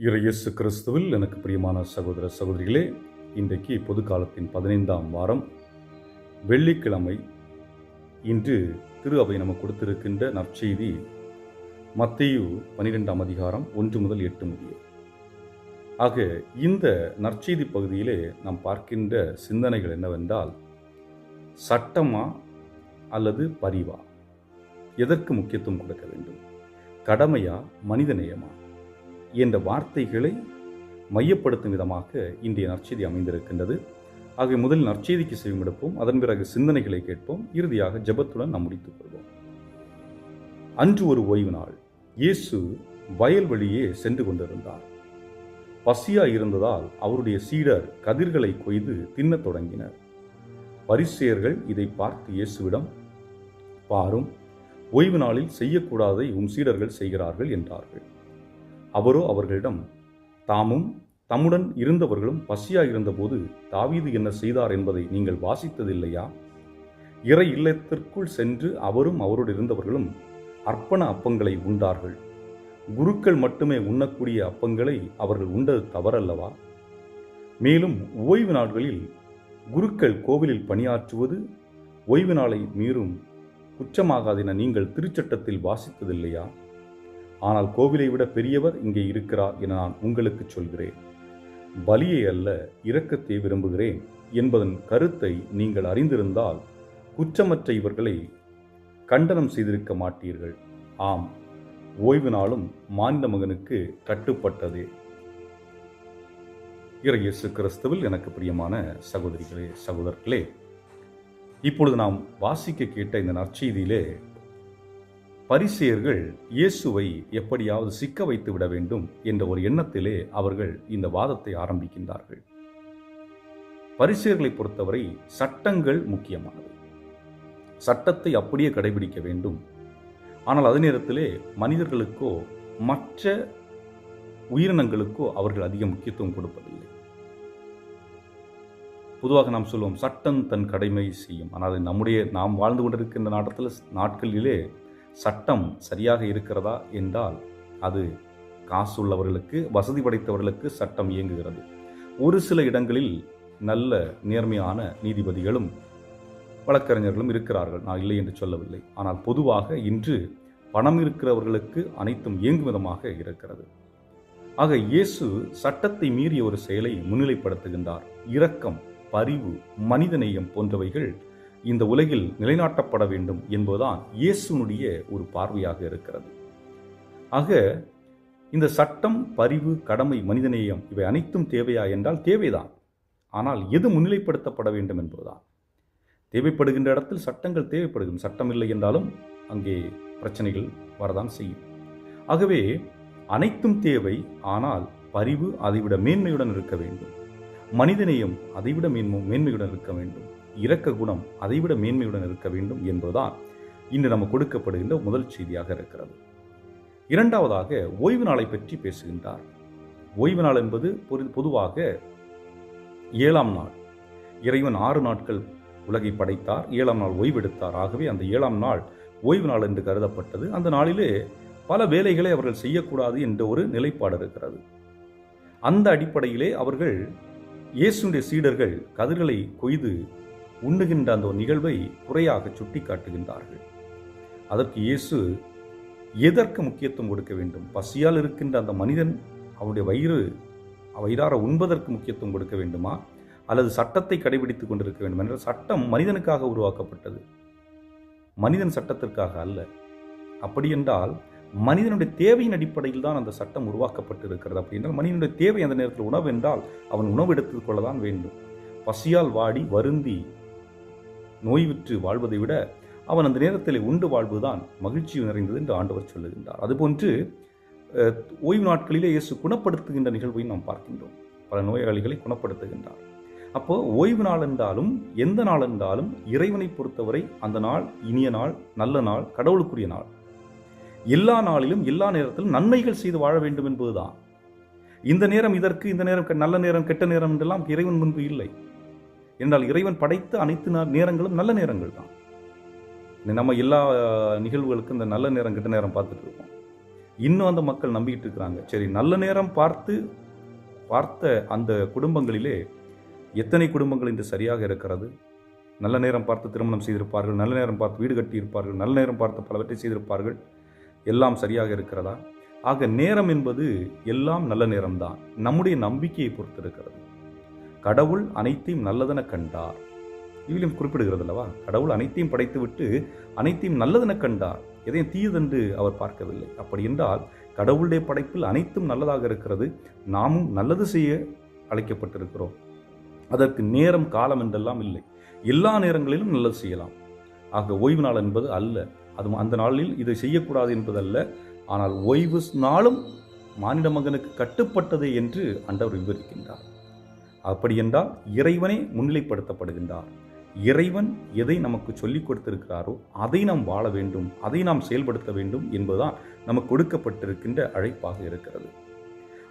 இறையேசு கிறிஸ்துவில் எனக்கு பிரியமான சகோதர சகோதரிகளே இன்றைக்கு பொது காலத்தின் பதினைந்தாம் வாரம் வெள்ளிக்கிழமை. இன்று திரு அவை நமக்கு கொடுத்திருக்கின்ற நற்செய்தி மத்தையு பனிரெண்டாம் அதிகாரம் ஒன்று முதல் எட்டு முடிய. ஆக இந்த நற்செய்தி பகுதியிலே நாம் பார்க்கின்ற சிந்தனைகள் என்னவென்றால் சட்டமா அல்லது பரிவா? எதற்கு முக்கியத்துவம் கொடுக்க வேண்டும்? கடமையா மனிதநேயமா? என்ற வார்த்தைகளை மையப்படுத்தும் விதமாக இன்றைய நற்செய்தி அமைந்திருக்கின்றது. ஆகவே முதலில் நற்செய்திக்கு செய்யும் எடுப்போம் அதன் பிறகு சிந்தனைகளை கேட்போம். இறுதியாக ஜெபத்துடன் நாம் முடித்துக் கொள்வோம். அன்று ஒரு ஓய்வு நாள். இயேசு வயல்வெளியே சென்று கொண்டிருந்தார். பசியா இருந்ததால் அவருடைய சீடர் கதிர்களை கொய்து தின்னத் தொடங்கினர். பரிசேயர்கள் இதை பார்த்து இயேசுவிடம் பாரும் ஓய்வு நாளில் செய்யக்கூடாதை உம் சீடர்கள் செய்கிறார்கள் என்றார்கள். அவரோ அவர்களிடம் தாமும் தம்முடன் இருந்தவர்களும் பசியாக இருந்தபோது தாவீது என்ன செய்தார் என்பதை நீங்கள் வாசித்ததில்லையா? இறை இல்லத்திற்குள் சென்று அவரும் அவரோடு இருந்தவர்களும் அர்ப்பண அப்பங்களை உண்டார்கள். குருக்கள் மட்டுமே உண்ணக்கூடிய அப்பங்களை அவர்கள் உண்டது தவறல்லவா? மேலும் ஓய்வு நாட்களில் குருக்கள் கோவிலில் பணியாற்றுவது ஓய்வு நாளை மீறும் குற்றமாகாதென நீங்கள் திருச்சட்டத்தில் வாசித்ததில்லையா? ஆனால் கோவிலை விட பெரியவர் இங்கே இருக்கிறார் என நான் உங்களுக்கு சொல்கிறேன். பலியை அல்ல இரக்கத்தை விரும்புகிறேன் என்பதன் கருத்தை நீங்கள் அறிந்திருந்தால் குற்றமற்ற இவர்களை கண்டனம் செய்திருக்க மாட்டீர்கள். ஆம் ஓய்வு நாளும் மாநில மகனுக்கு கட்டுப்பட்டது. இயேசு கிறிஸ்துவில் எனக்கு பிரியமான சகோதரிகளே சகோதரர்களே இப்பொழுது நாம் வாசிக்க கேட்ட இந்த நற்செய்தியிலே பரிசேயர்கள் இயேசுவை எப்படியாவது சிக்க வைத்து விட வேண்டும் என்ற ஒரு எண்ணத்திலே அவர்கள் இந்த வாதத்தை ஆரம்பிக்கின்றார்கள். பரிசேயர்களை பொறுத்தவரை சட்டங்கள் முக்கியமானது சட்டத்தை அப்படியே கடைபிடிக்க வேண்டும். ஆனால் அதே நேரத்திலே மனிதர்களுக்கோ மற்ற உயிரினங்களுக்கோ அவர்கள் அதிக முக்கியத்துவம் கொடுப்பதில்லை. பொதுவாக நாம் சொல்லுவோம் சட்டம் தன் கடமை செய்யும். ஆனால் நம்முடைய நாம் வாழ்ந்து கொண்டிருக்கின்ற நாட்டத்தில் நாட்களிலே சட்டம் சரியாக இருக்கிறதா என்றால் அது காசு உள்ளவர்களுக்கு வசதி படைத்தவர்களுக்கு சட்டம் இயங்குகிறது. ஒரு சில இடங்களில் நல்ல நேர்மையான நீதிபதிகளும் வழக்கறிஞர்களும் இருக்கிறார்கள். நான் இல்லை என்று சொல்லவில்லை. ஆனால் பொதுவாக இன்று பணம் இருக்கிறவர்களுக்கு அனைத்தும் இயங்கும் விதமாக இருக்கிறது. ஆக இயேசு சட்டத்தை மீறிய ஒரு செயலை முன்னிலைப்படுத்துகின்றார். இரக்கம் பரிவு மனிதநேயம் போன்றவைகள் இந்த உலகில் நிலைநாட்டப்பட வேண்டும் என்பதுதான் இயேசுனுடைய ஒரு பார்வையாக இருக்கிறது. ஆக இந்த சட்டம் பரிவு கடமை மனிதநேயம் இவை அனைத்தும் தேவையா என்றால் தேவைதான். ஆனால் எது முன்னிலைப்படுத்தப்பட வேண்டும் என்பதுதான். தேவைப்படுகின்ற இடத்தில் சட்டங்கள் தேவைப்படுகிறது சட்டம் இல்லை என்றாலும் அங்கே பிரச்சனைகள் வரதான் செய்யும். ஆகவே அனைத்தும் தேவை ஆனால் பரிவு அதைவிட மேன்மையுடன் இருக்க வேண்டும். மனிதநேயம் அதைவிட மேன்மை மேன்மையுடன் இருக்க வேண்டும். இரக்க குணம் அதைவிட மேன்மையுடன் இருக்க வேண்டும் என்பதுதான் இன்று நம்ம கொடுக்கப்படுகின்ற முதல் செய்தியாக இருக்கிறது. இரண்டாவதாக ஓய்வு நாளை பற்றி பேசுகின்றார். ஓய்வு நாள் என்பது பொதுவாக ஏழாம் நாள். இறைவன் ஆறு நாட்கள் உலகை படைத்தார் ஏழாம் நாள் ஓய்வெடுத்தார் ஆகவே அந்த ஏழாம் நாள் ஓய்வு நாள் என்று கருதப்பட்டது. அந்த நாளிலே பல வேலைகளை அவர்கள் செய்யக்கூடாது என்ற ஒரு நிலைப்பாடு இருக்கிறது. அந்த அடிப்படையிலே அவர்கள் இயேசுடைய சீடர்கள் கதிர்களை கொய்து உண்ணுகின்ற அந்த ஒரு நிகழ்வை குறையாக சுட்டி காட்டுகின்றார்கள் அதற்கு இயேசு எதற்கு முக்கியத்துவம் கொடுக்க வேண்டும்? பசியால் இருக்கின்ற அந்த மனிதன் அவருடைய வயிறு வயிறார உண்பதற்கு முக்கியத்துவம் கொடுக்க வேண்டுமா? அல்லது சட்டத்தை கடைபிடித்துக் கொண்டிருக்க வேண்டும் என்ற சட்டம் மனிதனுக்காக உருவாக்கப்பட்டது. மனிதன் சட்டத்திற்காக அல்ல. அப்படி என்றால் மனிதனுடைய தேவையின் அடிப்படையில் தான் அந்த சட்டம் உருவாக்கப்பட்டு இருக்கிறது அப்படின்றால் மனிதனுடைய தேவை அந்த நேரத்தில் உணவு என்றால் அவன் உணவு எடுத்துக் கொள்ளதான் வேண்டும். பசியால் வாடி வருந்தி நோய் விற்று வாழ்வதை விட அவன் அந்த நேரத்தில் உண்டு வாழ்வுதான் மகிழ்ச்சி நிறைந்தது என்று ஆண்டவர் சொல்லுகின்றார். அதுபோன்று ஓய்வு நாட்களிலே இயேசு குணப்படுத்துகின்ற நிகழ்வையும் நாம் பார்க்கின்றோம். பல நோயாளிகளை குணப்படுத்துகின்றார். அப்போ ஓய்வு நாள் என்றாலும் எந்த நாள் என்றாலும் இறைவனை பொறுத்தவரை அந்த நாள் இனிய நாள் நல்ல நாள் கடவுளுக்குரிய நாள். எல்லா நாளிலும் எல்லா நேரத்திலும் நன்மைகள் செய்து வாழ வேண்டும் என்பதுதான். இந்த நேரம் இதற்கு இந்த நேரம் நல்ல நேரம் கெட்ட நேரம் என்றெல்லாம் இறைவன் முன்பு இல்லை. என்றால் இறைவன் படைத்த அனைத்து நேரங்களும் நல்ல நேரங்கள் தான். நம்ம எல்லா நிகழ்வுகளுக்கும் இந்த நல்ல நேரம் கிட்ட நேரம் பார்த்துட்டு இருக்கோம். இன்னும் அந்த மக்கள் நம்பிக்கிட்டு இருக்கிறாங்க. சரி நல்ல நேரம் பார்த்து பார்த்த அந்த குடும்பங்களிலே எத்தனை குடும்பங்கள் இன்று சரியாக இருக்கிறது? நல்ல நேரம் பார்த்து திருமணம் செய்திருப்பார்கள் நல்ல நேரம் பார்த்து வீடு கட்டியிருப்பார்கள் நல்ல நேரம் பார்த்து பலவற்றை செய்திருப்பார்கள். எல்லாம் சரியாக இருக்கிறதா? ஆக நேரம் என்பது எல்லாம் நல்ல நேரம்தான். நம்முடைய நம்பிக்கையை பொறுத்து இருக்கிறது கடவுள் அனைத்தையும் நல்லதென கண்டார். இதிலும் குறிப்பிடுகிறது அல்லவா கடவுள் அனைத்தையும் படைத்துவிட்டு அனைத்தையும் நல்லதென கண்டார். எதையும் தீயதென்று அவர் பார்க்கவில்லை. அப்படி என்றால் கடவுளுடைய படைப்பில் அனைத்தும் நல்லதாக இருக்கிறது. நாமும் நல்லது செய்ய அழைக்கப்பட்டிருக்கிறோம். அதற்கு நேரம் காலம் என்றெல்லாம் இல்லை. எல்லா நேரங்களிலும் நல்லது செய்யலாம். ஆக ஓய்வு நாள் என்பது அல்ல. அது அந்த நாளில் இதை செய்யக்கூடாது என்பதல்ல. ஆனால் ஓய்வு நாளும் மானிட மகனுக்கு கட்டுப்பட்டது என்று ஆண்டவர் விவரிக்கின்றார். அப்படியென்றால் இறைவனே முன்னிலைப்படுத்தப்படுகின்றார். இறைவன் எதை நமக்கு சொல்லிக் கொடுத்திருக்கிறாரோ அதை நாம் வாழ வேண்டும் அதை நாம் செயல்படுத்த வேண்டும் என்பதுதான் நமக்கு கொடுக்கப்பட்டிருக்கின்ற அழைப்பாக இருக்கிறது.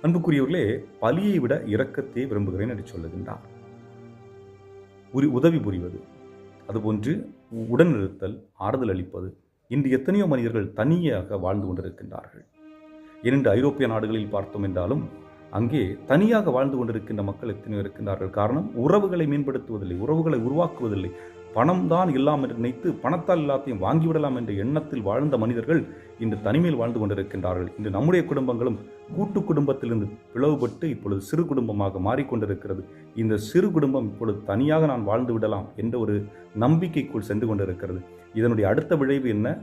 அன்புக்குரியவர்களே பலியை விட இரக்கத்தை விரும்புகிறேன் என்று சொல்லுகின்றார். உரி உதவி புரிவது அதுபோன்று உடனிருத்தல் ஆறுதல் அளிப்பது இன்று எத்தனையோ மனிதர்கள் தனியாக வாழ்ந்து கொண்டிருக்கின்றார்கள். இரண்டு ஐரோப்பிய நாடுகளில் பார்த்தோம் என்றாலும் அங்கே தனியாக வாழ்ந்து கொண்டிருக்கின்ற மக்கள் எத்தனையோ இருக்கின்றார்கள். காரணம் உறவுகளை மேம்படுத்துவதில்லை உறவுகளை உருவாக்குவதில்லை. பணம் தான் எல்லாம் என்று நினைத்து பணத்தால் எல்லாத்தையும் வாங்கிவிடலாம் என்ற எண்ணத்தில் வாழ்ந்த மனிதர்கள் இன்று தனிமையில் வாழ்ந்து கொண்டிருக்கின்றார்கள். இன்று நம்முடைய குடும்பங்களும் கூட்டு குடும்பத்திலிருந்து பிளவுபட்டு இப்பொழுது சிறு குடும்பமாக மாறிக்கொண்டிருக்கிறது. இந்த சிறு குடும்பம் இப்பொழுது தனியாக நான் வாழ்ந்து விடலாம் என்ற ஒரு நம்பிக்கைக்குள் சென்று கொண்டிருக்கிறது. இதனுடைய அடுத்த விளைவு என்ன?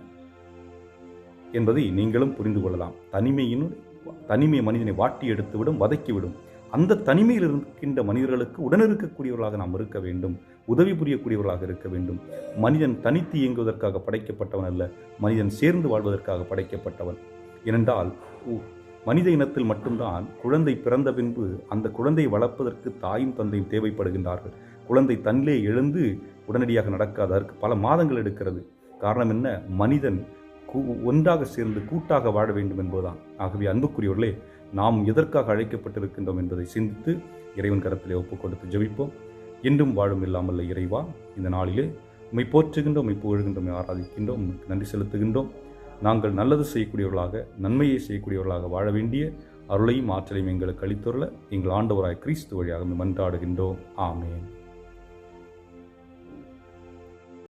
என்பதை நீங்களும் புரிந்து கொள்ளலாம். தனிமையினுடைய தனிமை மனிதனை வாட்டி எடுத்துவிடும் வதக்கிவிடும். அந்த தனிமையில் இருக்கின்ற மனிதர்களுக்கு உடனிருக்கக்கூடியவர்களாக நாம் இருக்க வேண்டும். உதவி புரியக்கூடியவர்களாக இருக்க வேண்டும். மனிதன் தனித்து இயங்குவதற்காக படைக்கப்பட்டவன் அல்ல மனிதன் சேர்ந்து வாழ்வதற்காக படைக்கப்பட்டவன். ஏனென்றால் உ- மனித இனத்தில் மட்டும்தான் குழந்தை பிறந்த பின்பு அந்த குழந்தையை வளர்ப்பதற்கு தாயும் தந்தையும் தேவைப்படுகின்றார்கள். குழந்தை தன்னிலே எழுந்து உடனடியாக நடக்காது அதற்கு பல மாதங்கள் எடுக்கிறது. காரணம் என்ன? மனிதன் ஒன்றாக சேர்ந்து கூட்டாக வாழ வேண்டும் என்பதுதான். ஆகவே அன்புக்குரியவர்களே நாம் எதற்காக அழைக்கப்பட்டிருக்கின்றோம் என்பதை சிந்தித்து இறைவன் கரத்திலே ஒப்புக் கொடுத்து ஜெபிப்போம். என்றும் வாழும் இல்லாமல் இறைவா இந்த நாளிலே உம்மை போற்றுகின்றோம் உம்மை புகழ்கின்றோம் ஆராதிக்கின்றோம் உமக்கு நன்றி செலுத்துகின்றோம். நாங்கள் நல்லது செய்யக்கூடியவர்களாக நன்மையை செய்யக்கூடியவர்களாக வாழ வேண்டிய அருளையும் ஆற்றலையும் எங்களுக்கு அளித்துள்ள எங்கள் ஆண்டவராய் கிறிஸ்து வழியாக மன்றாடுகின்றோம். ஆமேன்.